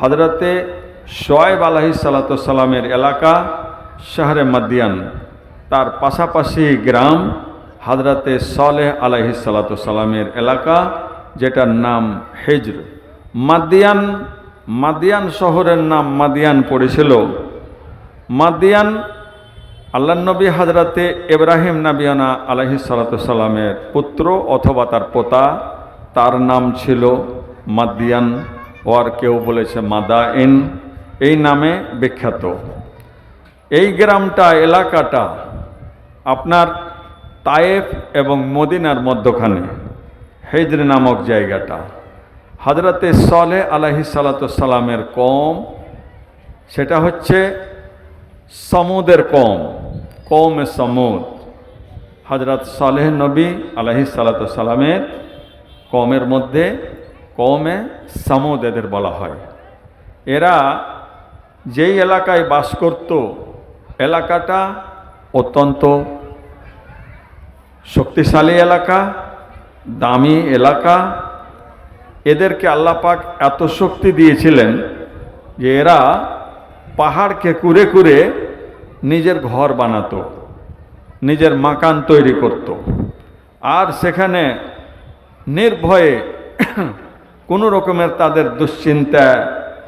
হজরতে সোয়েব আলাহি সালাতামের এলাকা শহরে মাদিয়ান। তার পাশাপাশি গ্রাম হজরতে সলেহ আলাহি সালাতামের এলাকা, যেটার নাম হেজর। মাদিয়ান মাদিয়ান শহরের নাম মাদিয়ান পড়েছিল। মাদিয়ান আল্লাহ নবী হাজরাতে ইব্রাহিম নাবিয়ানা আলহি সালাতামের পুত্র অথবা তার পোতা, তার নাম ছিল মাদিয়ান। ওর কেউ বলেছে মাদা মাদাইন, এই নামে বিখ্যাত। এই গ্রামটা, এলাকাটা আপনার তায়েফ এবং মদিনার মধ্যখানে, হেজরে নামক জায়গাটা। হাজরাতে সলে আলহি সালাতামের কম সেটা হচ্ছে সমুদের কম কৌমে সমুদ। হজরত সালেহ নবী আলহি সালাতামের কমের মধ্যে কৌমে সমুদ এদের বলা হয়। এরা যেই এলাকায় বাস করত, এলাকাটা অত্যন্ত শক্তিশালী এলাকা, দামি এলাকা। এদেরকে আল্লাপাক এত শক্তি দিয়েছিলেন যে এরা পাহাড়কে কুরে কুরে নিজের ঘর বানাতো, নিজের মাকান তৈরি করত। আর সেখানে নির্ভয়ে কোনো রকমের তাদের দুশ্চিন্তা,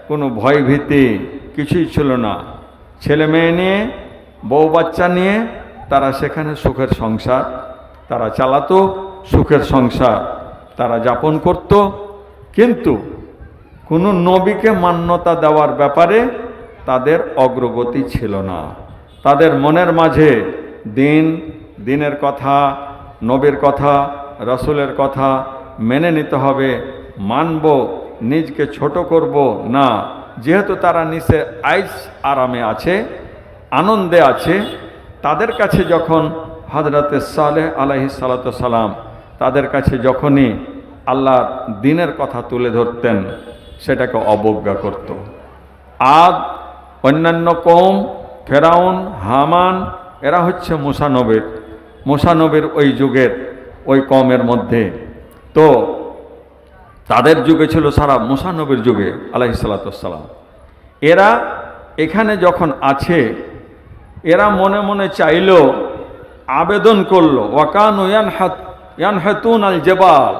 কোনো ভয়ভীতি কিছুই ছিল না। ছেলে মেয়ে নিয়ে, বউ বাচ্চা নিয়ে তারা সেখানে সুখের সংসার, তারা চালাতো, সুখের সংসার তারা যাপন করত। কিন্তু কোনো নবীকে মান্যতা দেওয়ার ব্যাপারে তাদের অগ্রগতি ছিল না। তাদের মনের মাঝে দিন, দিনের কথা, নবীর কথা, রসুলের কথা মেনে নিতে হবে। মানব নিজকে ছোট করব না। যেহেতু তারা নিচে আইস আরামে আছে, আনন্দে আছে, তাদের কাছে যখন হজরতে সালেহ আলহি সালাম, তাদের কাছে যখনই আল্লাহর দিনের কথা তুলে ধরতেন, সেটাকে অবজ্ঞা করত। আদ, অন্যান্য কম ফেরাউন, হামান, এরা হচ্ছে মুসানবের মুসানবের ওই যুগের ওই কমের মধ্যে। তো তাদের যুগে ছিল সারা মুসানবীর যুগে আলাহি সাল্লাতাম এরা এখানে যখন আছে, এরা মনে মনে চাইল, আবেদন করল, ওয়াকান ইয়ান হেতুন আল জেবাল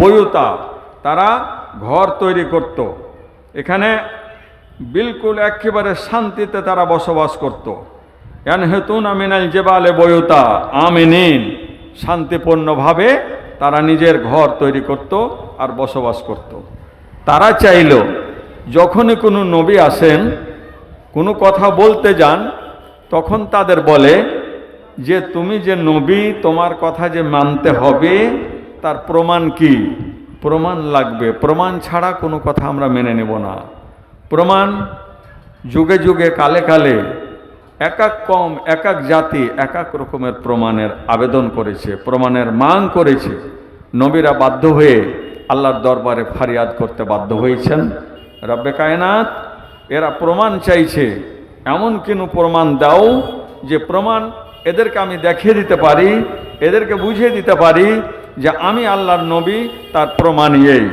বয়ুতা তারা ঘর তৈরি করত। এখানে বিলকুল একেবারে শান্তিতে তারা বসবাস করত। ইয়ান হেতুন আমিনাল জেবালে বয়ুতা আমিনিন, শান্তিপূর্ণভাবে তারা নিজের ঘর তৈরি করত। আর বসবাস করত। তারা চাইল, যখনই কোনো নবী আসেন, কোনো কথা বলতে যান, তখন তাদের বলে যে, তুমি যে নবী, তোমার কথা যে মানতে হবে, তার প্রমাণ কি? প্রমাণ লাগবে। প্রমাণ ছাড়া কোনো কথা আমরা মেনে নেব না। প্রমাণ যুগে যুগে, কালে কালে এক এক কম, এক এক জাতি, এক এক রকমের প্রমাণের আবেদন করেছে, প্রমাণের মাং করেছে। নবীরা বাধ্য হয়ে আল্লাহর দরবারে ফারিয়াদ করতে বাধ্য হয়েছেন। রব্বে কায়নাত, এরা প্রমাণ চাইছে, এমন কিনু প্রমাণ দাও যে প্রমাণ এদেরকে আমি দেখিয়ে দিতে পারি, এদেরকে বুঝিয়ে দিতে পারি যে আমি আল্লাহর নবী, তার প্রমাণ এই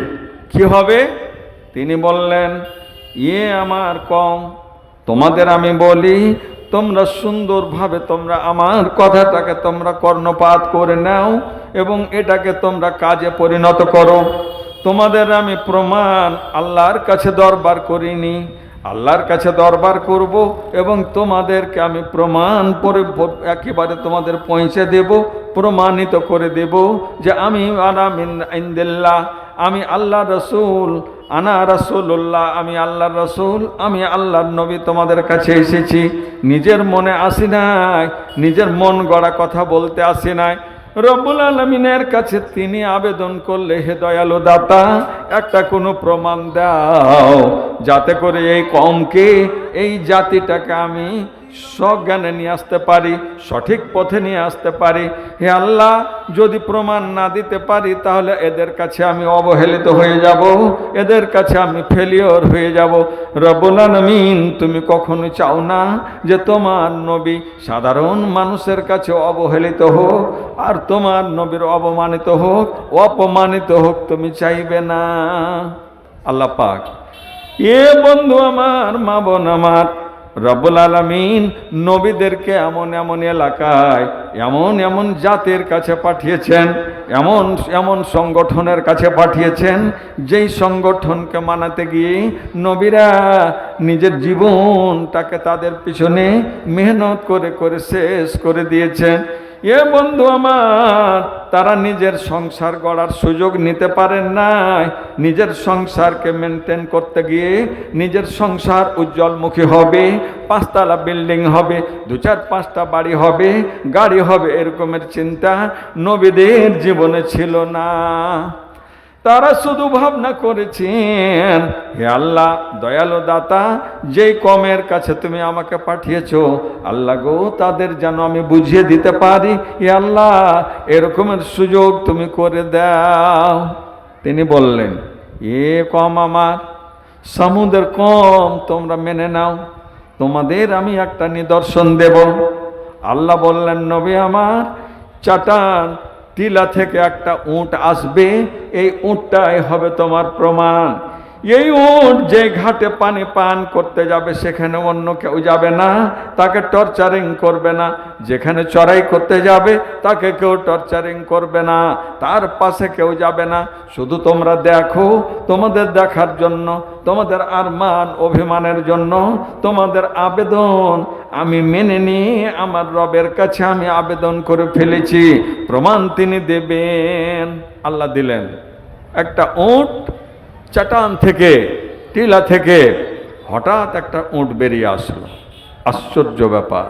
কী হবে? তিনি বললেন ইয়ে আমার কম, তোমাদের আমি বলি, তোমরা সুন্দরভাবে তোমরা আমার কথাটাকে তোমরা কর্ণপাত করে নাও এবং এটাকে তোমরা কাজে পরিণত করো। তোমাদের আমি প্রমাণ আল্লাহর কাছে দরবার করিনি। আল্লাহর কাছে দরবার করব এবং তোমাদেরকে আমি প্রমাণ করে একেবারে তোমাদের পৌঁছে দেব, প্রমাণিত করে দেব যে আমি ইন্দিল্লাহ, আমি আল্লাহ রসুল, আনা রসুল্লাহ আমি আল্লাহ রসুল, আমি আল্লাহর নবী তোমাদের কাছে এসেছি। নিজের মনে আসি নাই, নিজের মন গড়া কথা বলতে আসি নাই। রব্বুল আলমিনের কাছে তিনি আবেদন করলে, হে দয়ালু দাতা একটা কোনো প্রমাণ দাও, যাতে করে এই কমকে, এই জাতিটাকে আমি সজ্ঞানে নিয়ে আসতে পারি, সঠিক পথে নিয়ে আসতে পারি। হে আল্লাহ, যদি প্রমাণ না দিতে পারি, তাহলে এদের কাছে আমি অবহেলিত হয়ে যাব, এদের কাছে আমি ফেলিওর হয়ে যাব। রবুলানমিন তুমি কখনো চাও না যে তোমার নবী সাধারণ মানুষের কাছে অবহেলিত হোক, আর তোমার নবীর অবমানিত হোক, অপমানিত হোক, তুমি চাইবে না। আল্লাহ পাক, এ বন্ধু আমার, মা বোন আমার রব্বুল আলমিন নবীদেরকে এমন এমন এলাকায়, এমন এমন জাতের কাছে পাঠিয়েছেন, এমন এমন সংগঠনের কাছে পাঠিয়েছেন, যেই সংগঠনকে মানাতে গিয়ে নবীরা নিজের জীবনটাকে তাদের পিছনে মেহনত করে করে শেষ করে দিয়েছেন। এ বন্ধু আমার, তারা নিজের সংসার গড়ার সুযোগ নিতে পারেন নাই। নিজের সংসারকে মেনটেন করতে গিয়ে নিজের সংসার উজ্জ্বলমুখী হবে, পাঁচতলা বিল্ডিং হবে, দু চার পাঁচটা বাড়ি হবে, গাড়ি হবে, এরকমের চিন্তা নবীদের জীবনে ছিল না। তারা শুধু ভাবনা করেছেন, হে আল্লাহ, দয়ালু দাতা, যেই কমের কাছে তুমি আমাকে পাঠিয়েছ, আল্লাহ গো, তাদের যেন আমি বুঝিয়ে দিতে পারি। হে আল্লাহ, এরকমের সুযোগ তুমি করে দাও। তিনি বললেন, এ কম আমার সমুদ্রের কম তোমরা মেনে নাও। তোমাদের আমি একটা নিদর্শন দেব। আল্লাহ বললেন, নবী আমার, চাটান টিলা থেকে একটা উঁট আসবে, এই উঁটটাই হবে তোমার প্রমাণ। এই উট যে ঘাটে পানি পান করতে যাবে, সেখানে অন্য কেউ যাবে না, তাকে টর্চারিং করবে না। যেখানে চড়াই করতে যাবে, তাকে কেউ টর্চারিং করবে না, তার পাশে কেউ যাবে না। শুধু তোমরা দেখো, তোমাদের দেখার জন্য, তোমাদের আরমান অভিমানের জন্য, তোমাদের আবেদন আমি মেনে নিয়ে আমার রবের কাছে আমি আবেদন করে ফেলেছি। প্রমাণ তিনি দেবেন। আল্লাহ দিলেন, একটা উট চাটান থেকে, টিলা থেকে হঠাৎ একটা উট বেরিয়ে আসলো। আশ্চর্য ব্যাপার।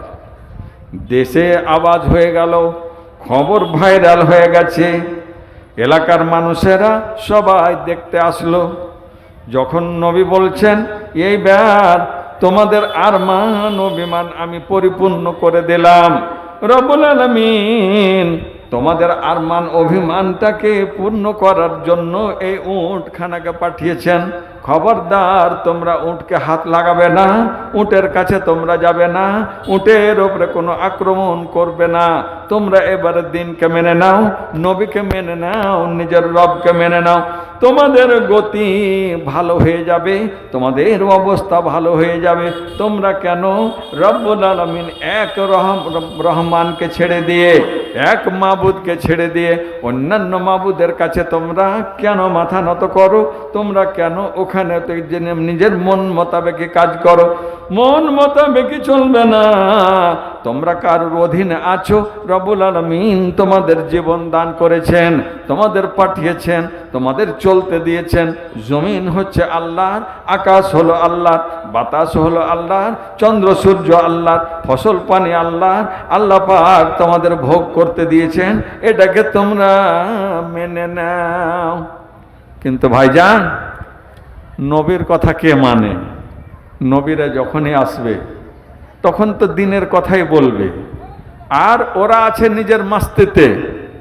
দেশে আওয়াজ হয়ে গেল, খবর ভাইরাল হয়ে গেছে। এলাকার মানুষেরা সবাই দেখতে আসলো। যখন নবী বলছেন এইবার তোমাদের আর মান অভিমান আমি পরিপূর্ণ করে দিলাম। রবুল আলমিন তোমাদের আরমান অভিমানটাকে পূর্ণ করার জন্য এই উঁটখানাকে পাঠিয়েছেন। খবরদার, তোমরা উঁটকে হাত লাগাবে না, উটের কাছে তোমরা যাবে না, উটের ওপরে কোনো আক্রমণ করবে না। তোমরা এবারে দিনকে মেনে নাও, নবীকে মেনে নাও, নিজের রবকে মেনে নাও। তোমাদের গতি ভালো হয়ে যাবে, তোমাদের অবস্থা ভালো হয়ে যাবে। তোমরা কেন? রব্বুল আলমিন এক রহম, রহমানকে ছেড়ে দিয়ে এক মাবুদকে ছেড়ে দিয়ে অন্যান্য মাবুদের কাছে তোমরা কেন মাথা নত করো? তোমরা কেন ওখানে নিজের মন মোতাবেকে কাজ করো? মন মোতাবেকে চলবে না। তোমরা কারোর অধীনে আছো? রবুল আলমিন তোমাদের জীবন দান করেছেন, তোমাদের পাঠিয়েছেন, তোমাদের চলতে দিয়েছেন। জমিন হচ্ছে আল্লাহর, আকাশ হলো আল্লাহর, বাতাস হলো আল্লাহর, চন্দ্র, সূর্য আল্লাহর, ফসল, পানি আল্লাহর, আল্লাহ পাক তোমাদের ভোগ করতে দিয়েছেন। এটাকে তোমরা মেনে নাও। কিন্তু ভাইজান, নবীর কথা কে মানে? নবীরা যখনই আসবে তখন তো দিনের কথাই বলবে। আর ওরা আছে নিজের মাস্তিতে।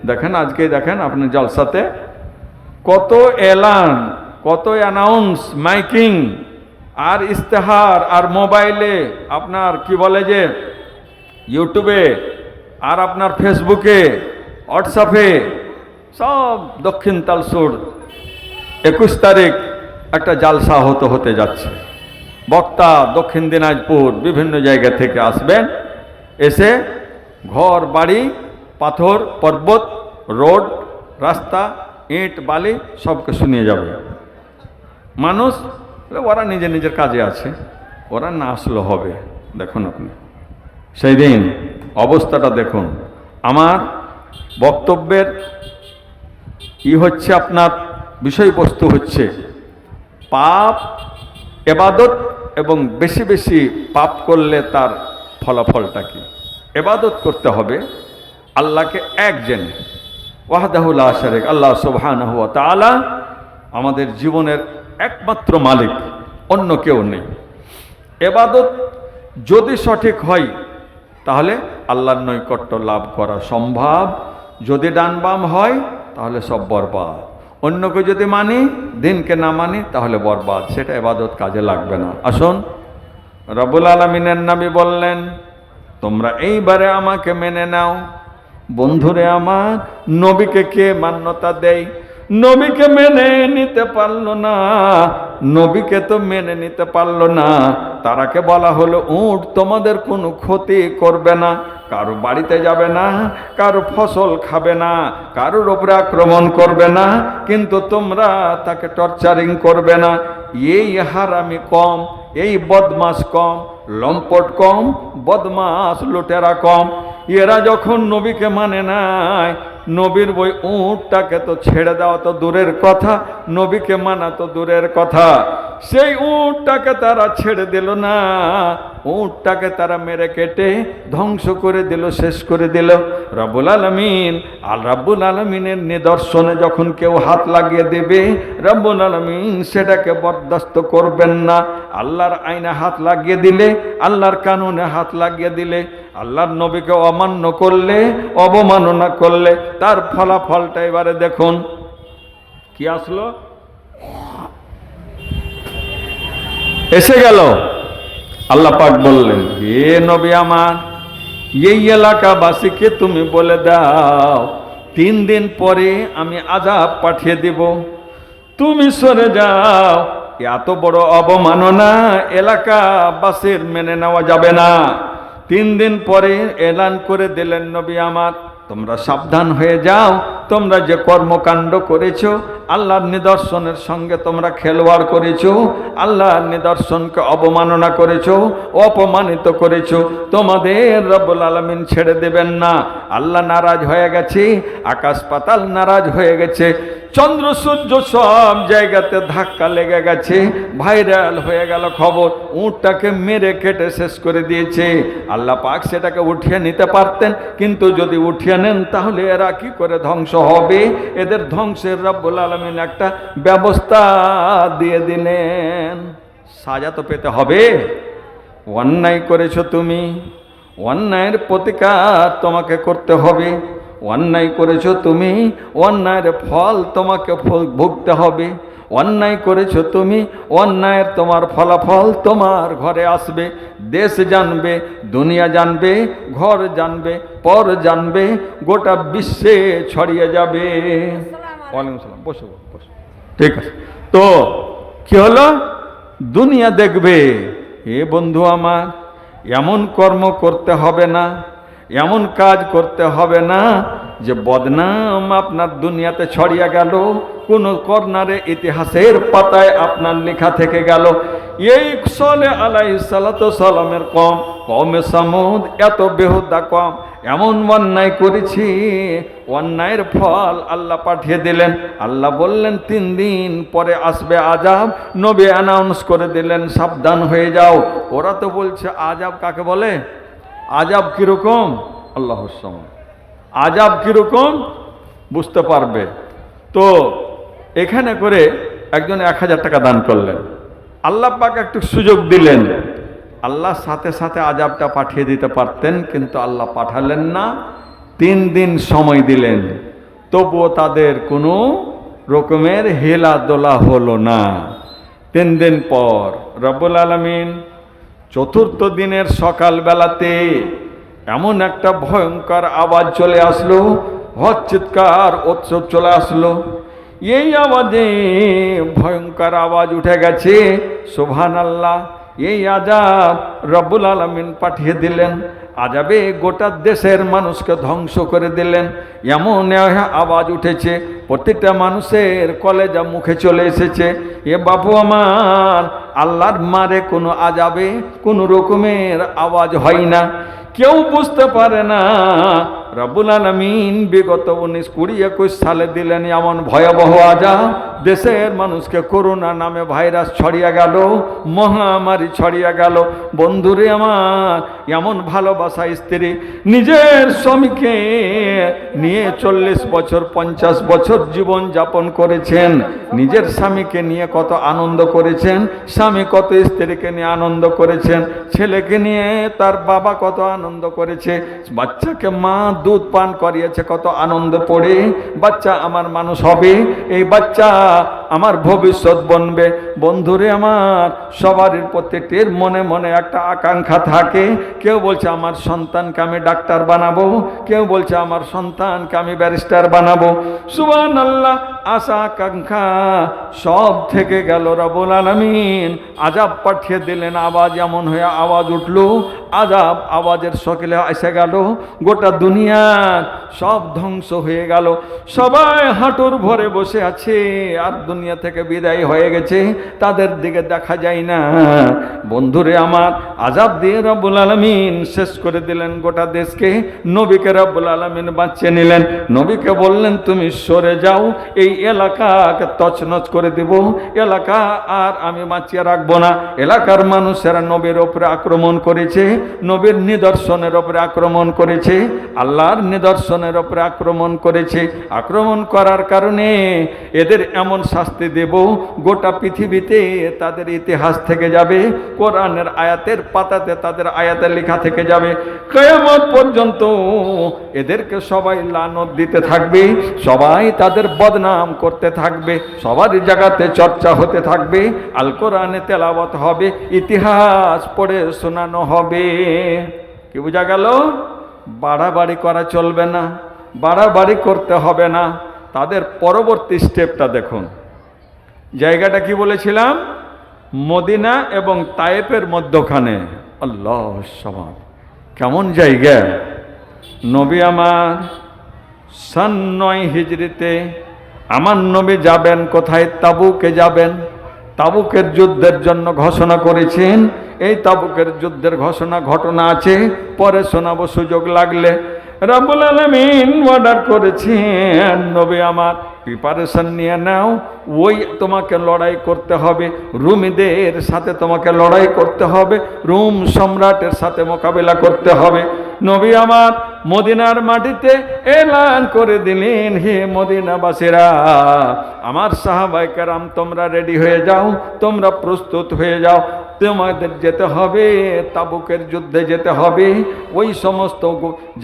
দেখেন, আজকে দেখেন আপনি জলসাতে কত এলান, কত অ্যানাউন্স মাইকিং, আর ইস্তেহার আর মোবাইলে আপনার কি বলে যে, ইউটিউবে, আর আপনার ফেসবুকে, হোয়াটসঅ্যাপে, সব দক্ষিণ তালসুর একুশ তারিখ একটা জালসা হতে হতে যাচ্ছে। বক্তা দক্ষিণ দিনাজপুর বিভিন্ন জায়গা থেকে আসবেন। এসে ঘর, বাড়ি, পাথর, পর্বত, রোড, রাস্তা, ইট, বালি সবকে শুনিয়ে যাবে। মানুষ ওরা নিজের নিজের কাজে আছে। ওরা না আসলে হবে, দেখুন আপনি। সেই দিন অবস্থাটা দেখুন। আমার বক্তব্যের ই হচ্ছে আপনার বিষয়বস্তু হচ্ছে পাপ এবাদত এবং বেশি বেশি পাপ করলে তার ফলাফলটা কি? এবাদত করতে হবে আল্লাহকে এক জেনে। ওয়াহদাহুল্লাহ শারেক, আল্লাহ সুবহানাহু ওয়া তাআলা আমাদের জীবনের একমাত্র মালিক, অন্য কেউ নেই। এবাদত যদি সঠিক হয়, তাহলে আল্লাহর নৈকট্য লাভ করা সম্ভব। যদি ডান বাম হয়, তাহলে সব বরবাদ। অন্যকে যদি মানি, দিনকে না মানি, তাহলে বরবাদ। সেটা এবাদত কাজে লাগবে না। আসুন রবুল আলমিনের নাবি বললেন, তোমরা এইবারে আমাকে মেনে নাও। বন্ধুরে আমার, নবীকে কে মান্যতা দেয়? নবীকে মেনে নিতে পারল না, নবীকে তো মেনে নিতে পারল না। তারাকে বলা হলো, উট তোমাদের কোনো ক্ষতি করবে না, কারও বাড়িতে যাবে না, কারও ফসল খাবে না, কারোর ওপরে আক্রমণ করবে না, কিন্তু তোমরা তাকে টর্চারিং করবে না। এই হারামি কম, এই বদমাস কম, লম্পট কম বদমাস লুটেরা কম। এরা যখন নবীকে মানে নাই নবীর বই উঁটটাকে তো ছেড়ে দেওয়া তো দূরের কথা নবীকে মানা তো দূরের কথা। সেই উঁটটাকে তারা ছেড়ে দিল না। উঁটটাকে তারা মেরে কেটে ধ্বংস করে দিল, শেষ করে দিল। রব্বুল আলমিন, আল রাব্বুল আলমিনের নিদর্শনে যখন কেউ হাত লাগিয়ে দেবে, রব্বুল আলমিন সেটাকে বরদাস্ত করবেন না। আল্লাহর আইনে হাত লাগিয়ে দিলে, আল্লাহর কানুনে হাত লাগিয়ে দিলে, আল্লাহর নবীকে অমান্য করলে, অবমাননা করলে, তার ফলাফলটা এবারে দেখুন। কি আসলো? এসে গেল। আল্লাহ পাক বললেন, হে নবী আমার, এই এলাকাবাসীকে তুমি বলে দাও, তিন দিন পরে আমি আজাব পাঠিয়ে দিব। তুমি সরে যাও। এত বড় অবমাননা এলাকাবাসীর মেনে নেওয়া যাবে না। তিন দিন পরে এলান করে দিলেন নবী আমার, তোমরা সাবধান হয়ে যাও, তোমরা যে কর্মকাণ্ড করেছ আল্লাহর নিদর্শনের সঙ্গে তোমরা খেলোয়াড় করেছ, আল্লাহর নিদর্শনকে অবমাননা করেছ, অপমানিত করেছ, তোমাদের রব্বুল আলমিন ছেড়ে দেবেন না। আল্লাহ নারাজ হয়ে গেছে, আকাশ পাতাল নারাজ হয়ে গেছে, চন্দ্র সূর্য সব জায়গাতে ধাক্কা লেগে গেছে, ভাইরাল হয়ে গেল খবর, উঁটটাকে মেরে কেটে শেষ করে দিয়েছে। আল্লাহ পাক সেটাকে উঠিয়ে নিতে পারতেন, কিন্তু যদি উঠিয়ে নেন তাহলে এরা কি করে ধ্বংস হবে? এদের ধ্বংসের রব্বুল আলমিন একটা ব্যবস্থা দিয়ে দিলেন। সাজা তো পেতে হবে। অন্যায় করেছ তুমি। অন্যায়ের প্রতিকার তোমাকে করতে হবে। অন্যায় করেছ তুমি। অন্যায়ের ফল তোমাকে ভুগতে হবে। অন্যায় করেছ তুমি। অন্যায়ের তোমার ফলাফল তোমার ঘরে আসবে। দেশ জানবে, দুনিয়া জানবে, ঘর জানবে, পর জানবে, গোটা বিশ্বে ছড়িয়ে যাবে। ওয়ালাইকুম বসো বসো। ঠিক আছে। তো কি হলো? দুনিয়া দেখবে, এ বন্ধু আমার, এমন কর্ম করতে হবে না, এমন কাজ করতে হবে না যে বদনাম আপনার দুনিয়াতে ছড়িয়ে গেল, কোন কর্নারে ইতিহাসের পাতায় আপনার লেখা থেকে গেল, এই সলে আলাই সালাত সালামের কম, কমে সামুদ এত বেহুদা কম, এমন অন্যায় করেছি, অন্যায়ের ফল আল্লাহ পাঠিয়ে দিলেন, আল্লাহ বললেন, তিন দিন পরে আসবে আজাব নবী অ্যানাউন্স করে দিলেন, সাবধান হয়ে যাও, ওরা তো বলছে আজাব কাকে বলে? আজাব কীরকম? আল্লাহ আজাব কীরকম? বুঝতে পারবে। তো এখানে করে একজন এক হাজার টাকা দান করলেন। আল্লাহ পাক একটু সুযোগ দিলেন। আল্লাহ সাথে সাথে আজাবটা পাঠিয়ে দিতে পারতেন, কিন্তু আল্লাহ পাঠালেন না। তিন দিন সময় দিলেন। তবুও তাদের কোনো রকমের হেলা দোলা হলো না। তিন দিন পর রব্বুল আলমিন চতুর্থ দিনের সকালবেলাতে এমন একটা ভয়ঙ্কর আওয়াজ চলে আসলো হৎচিৎকার উৎসব চলে আসলো। এই আওয়াজে ভয়ঙ্কর আওয়াজ উঠে গেছে শোভান আল্লাহ এই আজাব রব্বুল আলমিন পাঠিয়ে দিলেন। আজাবে গোটা দেশের মানুষকে ধ্বংস করে দিলেন। এমন আওয়াজ উঠেছে, প্রতিটা মানুষের কলেজা মুখে চলে এসেছে। এ বাবু আমার, আল্লাহর মারে কোনো আজাবে কোনো রকমের আওয়াজ হয় না। কেউ বুঝতে পারে না রব্বুল আলমিন বিগত উনিশ কুড়ি একুশ সালে দিলেন এমন ভয়াবহ আজা দেশের মানুষকে করোনা নামে ভাইরাস ছড়িয়ে গেল, মহামারী ছড়িয়ে গেল। বন্ধুরে আমার, এমন ভালোবাসা স্ত্রী নিজের স্বামীকে নিয়ে চল্লিশ বছর, পঞ্চাশ বছর জীবন যাপন করেছেন। নিজের স্বামীকে নিয়ে কত আনন্দ করেছেন, স্বামী কত স্ত্রীকে নিয়ে আনন্দ করেছেন, ছেলেকে নিয়ে তার বাবা কত আনন্দ করেছে, বাচ্চাকে মা দুধ পান করিয়েছে, কত আনন্দ পড়ে। বাচ্চা আমার মানুষ হবে, এই বাচ্চা আমার ভবিষ্যৎ বনবে। বন্ধুরে আমার সবারই প্রত্যেকটির মনে মনে একটা আকাঙ্ক্ষা থাকে। কেউ বলছে, আমার সন্তানকে আমি ডাক্তার বানাবো। কেউ বলছে, আমার সন্তানকে আমি ব্যারিস্টার বানাবো। সুবান আল্লাহ আশা, আকাঙ্ক্ষা সব থেকে গেল রবুল আলমিন। আজাব পাঠিয়ে দিলেন, আওয়াজ এমন হয়ে আওয়াজ উঠল। আজাব আওয়াজের সকলে এসে গেল। গোটা দুনিয়ার সব ধ্বংস হয়ে গেল। সবাই হাঁটুর ভরে বসে আছে, আর দুনিয়া থেকে বিদায় হয়ে গেছে। তাদের দিকে দেখা যায় না। বন্ধুরে আমার আজাব দিয়ে রব্বুল আলমিন শেষ করে দিলেন গোটা দেশকে। নবীকে রব্বুল আলমিন বাঁচিয়ে নিলেন। নবীকে বললেন, তুমি সরে যাও, এই এলাকাকে তছনছ করে দিব। এলাকা আর আমি বাঁচিয়ে রাখব না। এলাকার মানুষেরা নবীর ওপরে আক্রমণ করেছে, নবীর নিদর্শনের ওপরে আক্রমণ করেছে। আল্লাহর নিদর্শনের ওপরে আক্রমণ করেছে। আক্রমণ করার কারণে এদের এমন শাস্তি দেব, গোটা পৃথিবীতে তাদের ইতিহাস থেকে যাবে, কোরআনের আয়াতের পাতাতে তাদের আয়াতে লেখা থেকে যাবে। কেয়ামত পর্যন্ত এদেরকে সবাই লানত দিতে থাকবে, সবাই তাদের বদনাম করতে থাকবে, সবার জায়গাতে চর্চা হতে থাকবে আল কোরআনে তেলাওয়াত হবে, ইতিহাস পড়ে শোনানো হবে। কি বোঝা গেল? বাড়াবাড়ি করা চলবে না, বাড়াবাড়ি করতে হবে না। তাদের পরবর্তী স্টেপটা দেখুন। জায়গাটা কি বলেছিলাম? মদিনা এবং তায়েপের মধ্যখানে। আল্লাহ সমান কেমন জায়গা। নবী আমার, সান নয় হিজড়িতে আমার নবী যাবেন, কোথায়? তাবুকে যাবেন। তাবুকের যুদ্ধের জন্য ঘোষণা করেছেন। এই তাবুকের যুদ্ধের ঘোষণা ঘটনা আছে, পরে শোনাবো সুযোগ লাগলে। রাবুল আলমিন অর্ডার করেছেন, নবী আমার প্রিপারেশন নিয়ে নাও, ওই তোমাকে লড়াই করতে হবে, রুমিদের সাথে তোমাকে লড়াই করতে হবে, রুম সম্রাটের সাথে মোকাবিলা করতে হবে। নবী আমার মদিনার মাটিতে এলান করে দিলেন হে মদিনাবাসীরা। আমার সাহাবাইকারাম তোমরা রেডি হয়ে যাও, তোমরা প্রস্তুত হয়ে যাও। তোমাদের যেতে হবে, তাবুকের যুদ্ধে যেতে হবে। ওই সমস্ত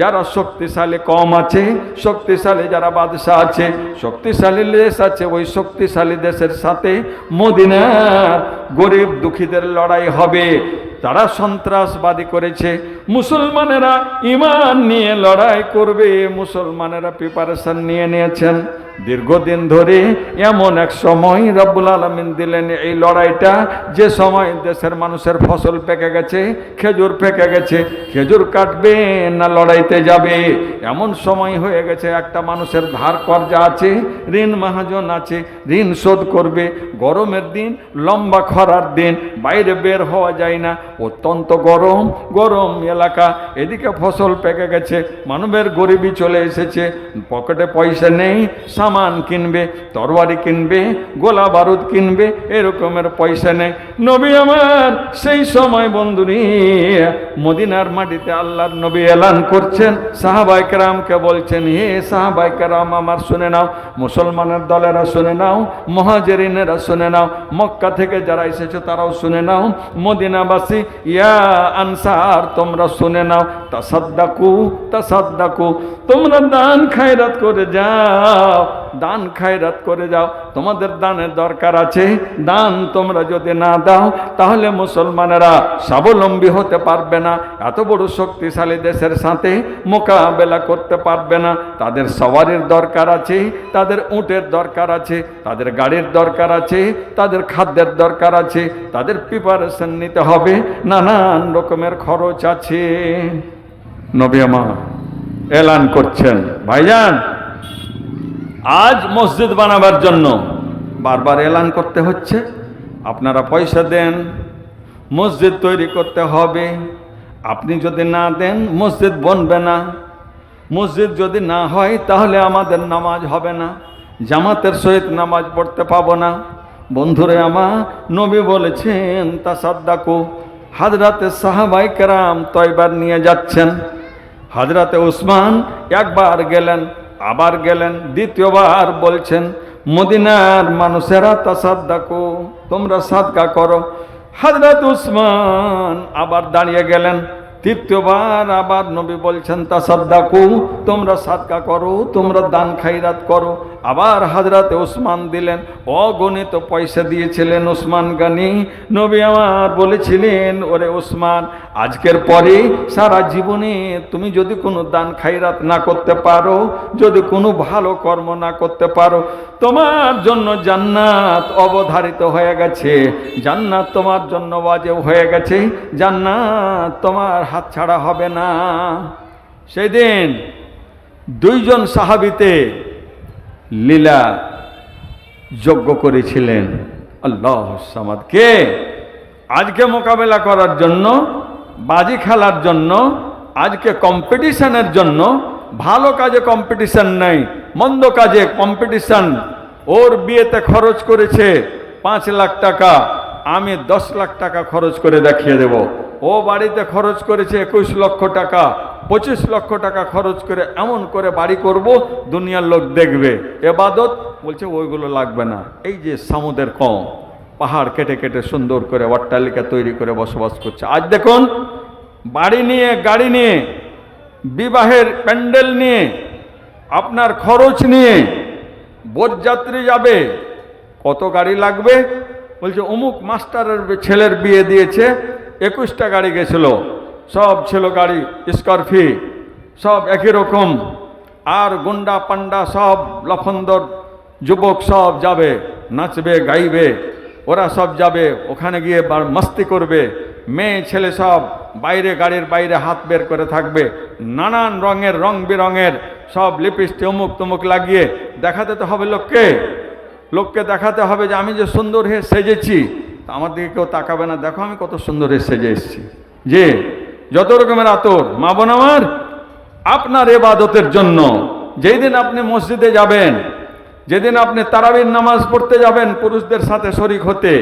যারা শক্তিশালী কম আছে, শক্তিশালী যারা বাদশাহ আছে, শক্তিশালী দেশ আছে, ওই শক্তিশালী দেশের সাথে মদিনার গরিব দুঃখীদের লড়াই হবে। তারা সন্ত্রাসবাদী করেছে। মুসলমানেরা ইমান নিয়ে লড়াই করবে, মুসলমানেরা প্রিপারেশন নিয়ে নিয়েছেন। দীর্ঘদিন ধরে এমন এক সময় রব্বুল আলমিন দিলেন, এই লড়াইটা যে সময় দেশের মানুষের ফসল পেকে গেছে, খেজুর পেকে গেছে, খেজুর কাটবে না লড়াইতে যাবে? এমন সময় হয়ে গেছে, একটা মানুষের ধার কর্জা আছে, ঋণ মহাজন আছে, ঋণ শোধ করবে। গরমের দিন, লম্বা খরার দিন, বাইরে বের হওয়া যায় না, অত্যন্ত গরম গরম এলাকা, এদিকে ফসল পেকে গেছে, মানবের গরিবী চলে এসেছে, পকেটে পয়সা নেই সামান কিনবে তরবারি কিনবে, গোলা বারুদ কিনবে, এরকমের পয়সা নেই। নবী আমার, সেই সময় বন্ধুরি, মদিনার মাটিতে আল্লাহর নবী এলান করছেন। সাহাবাইকেরামকে বলছেন, হে সাহাবাইকেরাম আমার শুনে নাও, মুসলমানের দলেরা শুনে নাও, মহাজেরিনেরা শুনে নাও, মক্কা থেকে যারা এসেছ তারাও শুনে নাও, মদিনাবাসী, ইয়া আনসার, তোমরা শুনে নাও, তাসাদ্দাকু তাসাদ্দাকু, তোমরা দান খায়রাত করে যাও দান খায়রাত করে যাও। তোমাদের দানের দরকার আছে। দান তোমরা যদি না দাও, তাহলে মুসলমানেরা স্বাবলম্বী হতে পারবে না। এত বড় শক্তিশালী দেশের সাথে মোকাবেলা করতে পারবে না। তাদের সওয়ারির দরকার আছে, তাদের উটের দরকার আছে, তাদের গাড়ির দরকার আছে, তাদের খাদ্যের দরকার আছে, তাদের প্রিপারেশন নিতে হবে। নানান রকমের খরচ আছে। নবী আমার, এলান করছেন। ভাইজান আজ মসজিদ বানাবার জন্য। বারবার এলান করতে হচ্ছে। আপনারা পয়সা দেন, মসজিদ তৈরি করতে হবে। আপনি যদি না দেন, মসজিদ বনবে না। মসজিদ যদি না হয়, তাহলে আমাদের নামাজ হবে না। জামাতের সহিত নামাজ পড়তে পাবো না। বন্ধুরে আমার, নবী বলেছেন তা সাদ্দাকু হাজরাতে সাহাবাই কেরাম তয়বার নিয়ে যাচ্ছেন। হাজরাতে উসমান একবার গেলেন। আবার গেলেন, দ্বিতীয়বার বলছেন, মদিনার মানুষেরা তা তাসাদ্দাকু, তোমরা সাদকা করো। হাজরত উসমান আবার দাঁড়িয়ে গেলেন তৃতীয়বার আবার নবী বলছেন তা সাদ্দাকু তোমরা সাদকা করো, তোমরা দান খাইরাত করো। আবার হাজরাতে ওসমান দিলেন, অগণিত পয়সা দিয়েছিলেন ওসমান গানি। নবী আমার বলেছিলেন, ওরে ওসমান, আজকের পরে সারা জীবনে তুমি যদি কোনো দান খাইরাত না করতে পারো, যদি কোনো ভালো কর্ম না করতে পারো, তোমার জন্য জান্নাত অবধারিত হয়ে গেছে। জান্নাত তোমার জন্য ওয়াজেব হয়ে গেছে। জান্নাত তোমার হাত ছাড়া হবে না। সেই দিন দুইজন সাহাবিতে লীলা যজ্ঞ করেছিলেন। আল্লাহ কে? আজকে মোকাবেলা করার জন্য, বাজি খেলার জন্য, আজকে কম্পিটিশনের জন্য, ভালো কাজে কম্পিটিশন নাই, মন্দ কাজে কম্পিটিশন ওর বিয়েতে খরচ করেছে পাঁচ লাখ টাকা, আমি দশ লাখ টাকা খরচ করে দেখিয়ে দেব। ও বাড়িতে খরচ করেছে একুশ লক্ষ টাকা, পঁচিশ লক্ষ টাকা খরচ করে এমন করে বাড়ি করব, দুনিয়ার লোক দেখবে। এবাদত, বলছে ওইগুলো লাগবে না। এই যে সামুদের কম, পাহাড় কেটে কেটে সুন্দর করে অট্টালিকা তৈরি করে বসবাস করছে। আজ দেখুন, বাড়ি নিয়ে, গাড়ি নিয়ে, বিবাহের প্যান্ডেল নিয়ে, আপনার খরচ নিয়ে বোধযাত্রী যাবে, কত গাড়ি লাগবে? বলছে, অমুক মাস্টারের ছেলের বিয়ে দিয়েছে একুশটা গাড়ি গেছিল। সব ছিল গাড়ি স্করফি সব একই রকম। আর গুন্ডা পান্ডা সব, লফন্দর যুবক সব যাবে, নাচবে, গাইবে, ওরা সব যাবে, ওখানে গিয়ে মাস্তি করবে। মেয়ে, ছেলে সব বাইরে গাড়ির বাইরে হাত বের করে থাকবে। নানান রঙের, রং বেরঙের, সব লিপস্টিক অমুক তমুক লাগিয়ে দেখাতে তো হবে লোককে। লোককে দেখাতে হবে যে আমি যে সুন্দর হয়ে সেজেছি। আমার দিকে কেউ তাকাবে না। দেখো আমি কত সুন্দর সেজে এসেছি। যে যত রকমের আতর, মা বোন আমার, আপনার এবাদতের জন্য, যেই দিন আপনি মসজিদে যাবেন যেদিন আপনি তারাবির নামাজ পড়তে যাবেন, পুরুষদের সাথে শরিক হতে,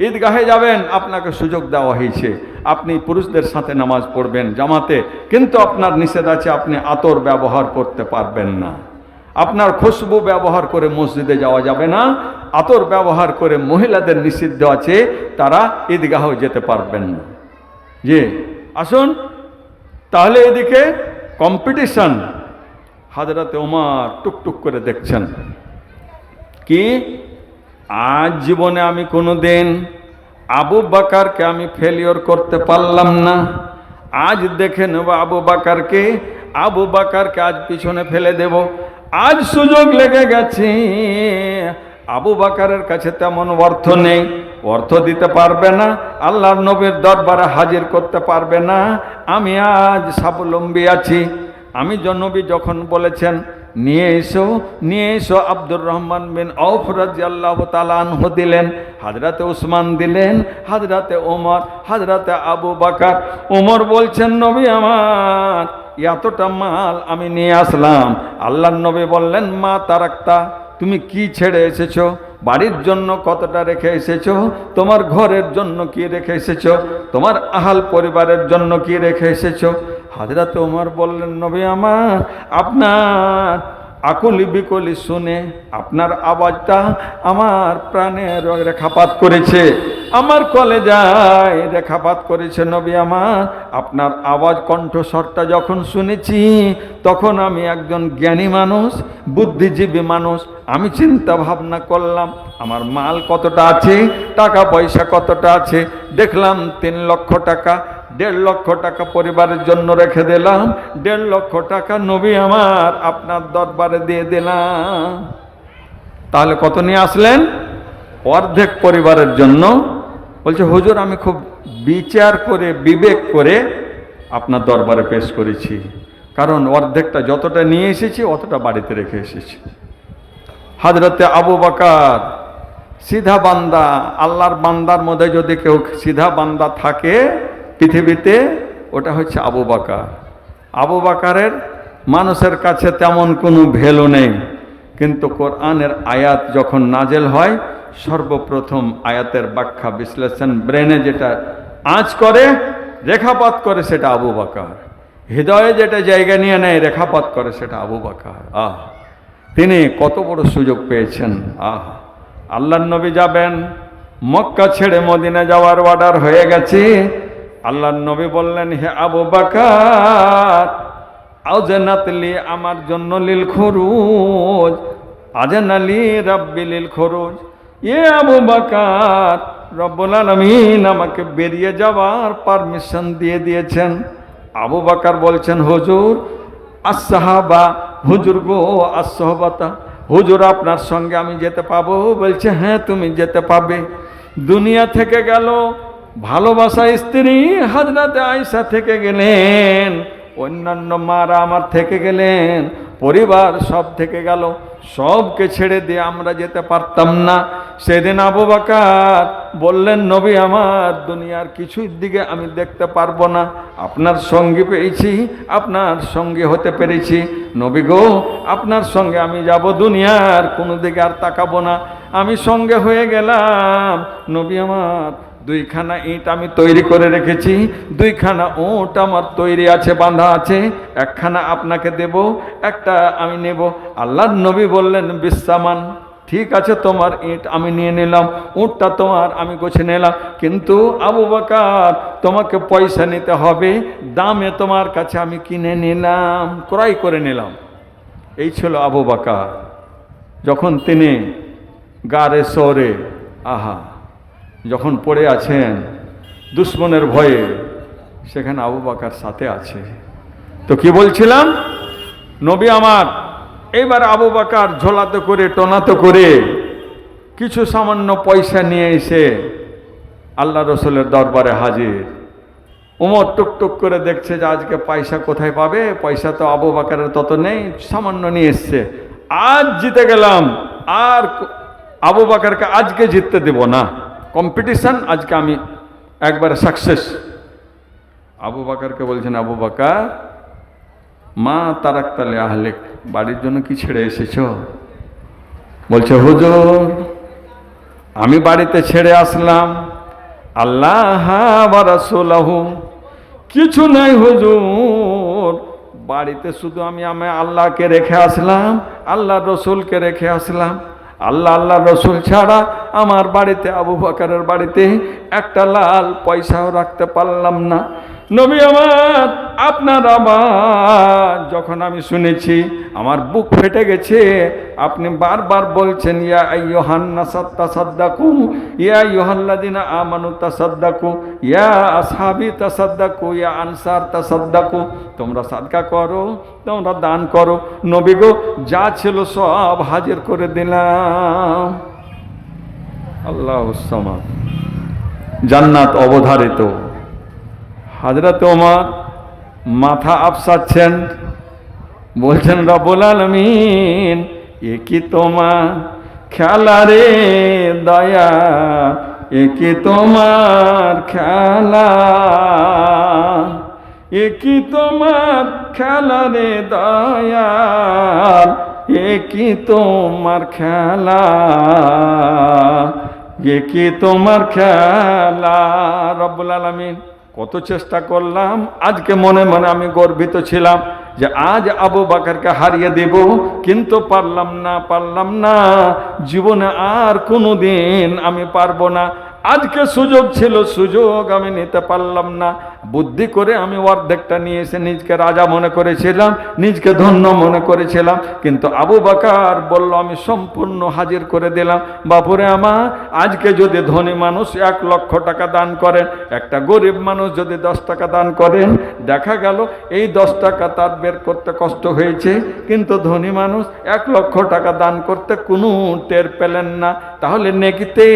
ঈদগাহে যাবেন, আপনাকে সুযোগ দেওয়া হয়েছে। আপনি পুরুষদের সাথে নামাজ পড়বেন জামাতে, কিন্তু আপনার নিষেধ আছে, আপনি আতর ব্যবহার করতে পারবেন না। আপনার খুশবু ব্যবহার করে মসজিদে যাওয়া যাবে না, আতর ব্যবহার করে মহিলাদের নিষিদ্ধ আছে, তারা ঈদগাহ যেতে পারবেন না। জি, আসুন, তাহলে এদিকে কম্পিটিশন হাজরাতে ওমার টুকটুক করে দেখছেন। কি? আজ জীবনে আমি কোনো দিন আবু বাকারকে আমি ফেলিওর করতে পারলাম না। আজ দেখে নেব আবু বাকারকে আবু বাকারকে আজ পিছনে ফেলে দেব। আজ সুযোগ লেগে গেছে। আবু বাকারের কাছে তেমন অর্থ নেই। অর্থ দিতে পারবে না, আল্লাহর নবীর দরবারে হাজির করতে পারবে না। আমি আজ স্বাবলম্বী আছি। আমি জনবী যখন বলেছেন, নিয়ে এসো নিয়ে এসো, আব্দুর রহমান বিন আউফ রাজিয়াল্লাহ তালানহ দিলেন। হাজরাতে উসমান দিলেন, হাজরাতে ওমর, হাজরাতে আবু বাকার। ওমর বলছেন, নবী আমার এতটা মাল আমি নিয়ে আসলাম। আল্লাহ নবী বললেন, মা তারাক্তা, তুমি কি ছেড়ে এসেছ? বাড়ির জন্য কতটা রেখে এসেছ? তোমার ঘরের জন্য কি রেখে এসেছ? তোমার আহাল পরিবারের জন্য কি রেখে এসেছ? হাজরা তোমার বললেন, নবী আমার, আপনার আকুলি বিকলি শুনে আপনার আওয়াজটা আমার প্রাণে রেখাপাত করেছে। আমার কলে যায় রেখাপাত করেছে নবী আমার। আপনার আওয়াজ কণ্ঠস্বরটা যখন শুনেছি, তখন আমি একজন জ্ঞানী মানুষ, বুদ্ধিজীবী মানুষ। আমি চিন্তা ভাবনা করলাম, আমার মাল কতটা আছে, টাকা পয়সা কতটা আছে? দেখলাম তিন লক্ষ টাকা। দেড় লক্ষ টাকা পরিবারের জন্য রেখে দিলাম, দেড় লক্ষ টাকা নবী আমার আপনার দরবারে দিয়ে দিলাম। তাহলে কত নিয়ে আসলেন? অর্ধেক পরিবারের জন্য। বলছে, হুজুর, আমি খুব বিচার করে, বিবেক করে আপনার দরবারে পেশ করেছি। কারণ অর্ধেকটা যতটা নিয়ে এসেছি, অতটা বাড়িতে রেখে এসেছি। হাজরতে আবু বাকার সিধা বান্দা, আল্লাহর বান্দার মধ্যে যদি কেউ সিধা বান্দা থাকে পৃথিবীতে ওটা হচ্ছে আবু বাকার। আবু বাকারের মানুষের কাছে তেমন কোনো ভ্যালু নেই, কিন্তু কোরআনের আয়াত যখন নাজেল হয়, সর্বপ্রথম আয়াতের ব্যাখ্যা বিশ্লেষণ ব্রেনে যেটা আঁচ করে, রেখাপাত করে সেটা আবু বাকার। হৃদয়ে যেটা জায়গা নিয়ে নেয়, রেখাপাত করে সেটা আবু বাকার। আহ, তিনি কত বড় সুযোগ পেয়েছেন। আহ আল্লাহ নবী যাবেন, মক্কা ছেড়ে মদিনা যাওয়ার অর্ডার হয়ে গেছে। আল্লাহ নবী বললেন, হে আবু বাকার আউজানাতলি আমার জন্য লিল খরুজ আজানালি রাব্বি লীল খরুজ। এ আবু বাকার, রব্বুল আলমিন আমাকে বেরিয়ে যাওয়ার পারমিশন দিয়ে দিয়েছেন। আবু বাকার বলছেন, হুজুর আসাহাবা হুজুর গো আসহবাতা হুজুর আপনার সঙ্গে আমি যেতে পাবো? বলছে হ্যাঁ তুমি যেতে পাবে। দুনিয়া থেকে গেল ভালোবাসা স্ত্রী হাজরাতে আয়সা থেকে গেলেন, অন্যান্য মারা আমার থেকে গেলেন, পরিবার সব থেকে গেল, সবকে ছেড়ে দিয়ে আমরা যেতে পারতাম না। সেদিন আবু বাকার বললেন, নবী, আমার দুনিয়ার কিছুর দিকে আমি দেখতে পারব না। আপনার সঙ্গে পেয়েছি, আপনার সঙ্গে হতে পেরেছি। নবী গো, আপনার সঙ্গে আমি যাব, দুনিয়ার কোনো দিকে আর তাকাবো না। আমি সঙ্গে হয়ে গেলাম। নবী আমার দুইখানা ইট আমি তৈরি করে রেখেছি, দুইখানা ওট আমার তৈরি আছে, বাঁধা আছে, একখানা আপনাকে দেব, একটা আমি নেব। আল্লাহর নবী বললেন, বিশ্বামান, ঠিক আছে তোমার ইট আমি নিয়ে নিলাম, উঁটটা তোমার আমি গোছে নিলাম, কিন্তু আবু বাকার, তোমাকে পয়সা নিতে হবে, দামে তোমার কাছে আমি কিনে নিলাম, ক্রয় করে নিলাম। এই ছিল আবু বাকার, যখন তিনি গারে সরে, আহা। যখন পড়ে আছেন, দুশ্মনের ভয়ে সেখানে আবু বাকার সাথে আছে। তো কি বলছিলাম? নবী আমার এইবার আবু বাকার ঝোলাতে করে, টনাতে করে কিছু সামান্য পয়সা নিয়ে এসে আল্লাহ রসুলের দরবারে হাজির। উমর টুকটুক করে দেখছে যে আজকে পয়সা কোথায় পাবে? পয়সা তো আবু বাকারের তত নেই, সামান্য নিয়ে এসছে। আজ জিতে গেলাম, আর আবু বাকারকে আজকে জিততে দেব না। কম্পিটিশন আজকে আমি একবারে সাকসেস আবু বাকারকে বলছেন, আবু বাকার, মা তারাক্তালে আহলেক, বাড়ির জন্য কি ছেড়ে এসেছ? বলছে, হুজুর, আমি বাড়িতে ছেড়ে আসলাম। আল্লাহ বারাসুলাহু কিছু নাই হুজুর। বাড়িতে শুধু আমি আমি আল্লাহকে রেখে আসলাম আল্লাহ রসুলকে রেখে আসলাম। আল্লাহ আল্লাহ রসুল ছাড়া আমার বাড়িতে আবু বাকারের বাড়িতে একটা লাল পয়সাও রাখতে পারলাম না। নবী আমার, আপনার আবার যখন আমি শুনেছি, আমার বুক ফেটে গেছে, আপনি বারবার বলছেন, ইয়া ইয়োহান্না সত্তা সদ্দাকু ইয়া ইয়োহাল্লাদিনা আমানু তা তাসাদ্দাকু, ইয়া আসাবি আসহাবি তাসাদ্দাকু, ইয়া আনসার তা তাসাদ্দাকু, তোমরা সাদকা করো, তোমরা দান করো, নবী গো, যা ছিল সব হাজির করে দিলাম। আল্লাহ জান্নাত অবধারিত। হাজরত ওমর মাথা আপসাচ্ছেন। বলছেন রবুল আলমিন, এ কি তোমার খেলা রে দয়া? এ কি তোমার খেলা? এ কি তোমার খেলা রে দয়া? এ কি তোমার খেলা? এ কি তোমার খেলা? রব্বুল আলমিন। কত চেষ্টা করলাম, আজকে মনে মনে আমি গর্বিত ছিলাম যে আজ আবু বাকারকে হারিয়ে দেব, কিন্তু পারলাম না পারলাম না। জীবনে আর কোনো দিন আমি পারব না। আজকে সুযোগ ছিল, সুযোগ আমি নিতে পারলাম না। বুদ্ধি করে আমি অর্ধেকটা নিয়ে এসে নিজকে রাজা মনে করেছিলাম, নিজকে ধন্য মনে করেছিলাম। কিন্তু আবু বাকার বলল, আমি সম্পূর্ণ হাজির করে দিলাম। বাপুরে আমার আজকে যদি ধনী মানুষ এক লক্ষ টাকা দান করেন, একটা গরিব মানুষ যদি দশ টাকা দান করেন, দেখা গেল এই দশ টাকা তার বের করতে কষ্ট হয়েছে। কিন্তু ধনী মানুষ এক লক্ষ টাকা দান করতে কোনো টের পেলেন না। তাহলে নেকিতে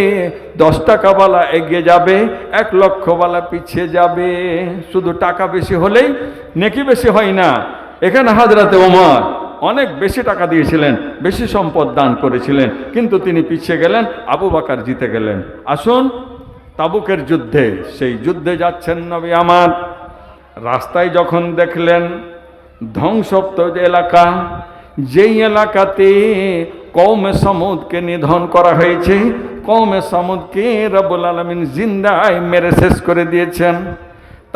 দশ টাকাওয়ালা এগিয়ে যাবে, এক লক্ষওয়ালা পিছিয়ে যাবে। শুধু টাকা বেশি হলেই নেকি বেশি হয় না। এখানে হাজরাতে ওমর অনেক বেশি টাকা দিয়েছিলেন, বেশি সম্পদ দান করেছিলেন, কিন্তু তিনি পিছিয়ে গেলেন, আবু বাকার জিতে গেলেন। আসুন, তাবুকের যুদ্ধে, সেই যুদ্ধে যাচ্ছেন নবী আমার। রাস্তায় যখন দেখলেন ধ্বংসপ্ত এলাকা, যেই এলাকাতে কৌমে সমুদকে নিধন করা হয়েছে কৌমে সমুদকে রবুল আলমিন জিন্দায় মেরে শেষ করে দিয়েছেন।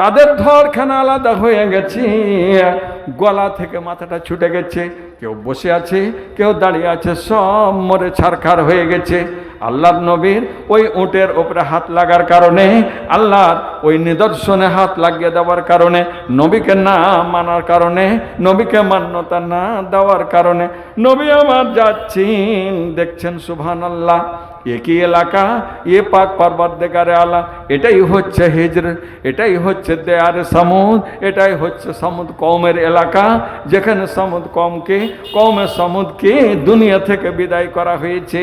তাদের ধরখানা আলাদা হয়ে গেছে। গলা থেকে মাথাটা ছুটে গেছে। কেউ বসে আছে, কেউ দাঁড়িয়ে আছে, সব মরে ছারখার হয়ে গেছে। আল্লাহর নবীর ওই উটের ওপরে হাত লাগার কারণে, আল্লাহর ওই নিদর্শনে হাত লাগিয়ে দেওয়ার কারণে, নবীকে না মানার কারণে, নবীকে মান্যতা না দেওয়ার কারণে, নবী আমার যাচ্ছেন। দেখছেন সুবহান আল্লাহ একই এলাকা, এ পাক পর্বত দেখারে আলা। এটাই হচ্ছে হিজর, এটাই হচ্ছে দেয়ার সমুদ, এটাই হচ্ছে সমুদ কমের এলাকা, যেখানে সমুদ কমকে কৌমের সামুদকে দুনিয়া থেকে বিদায় করা হয়েছে।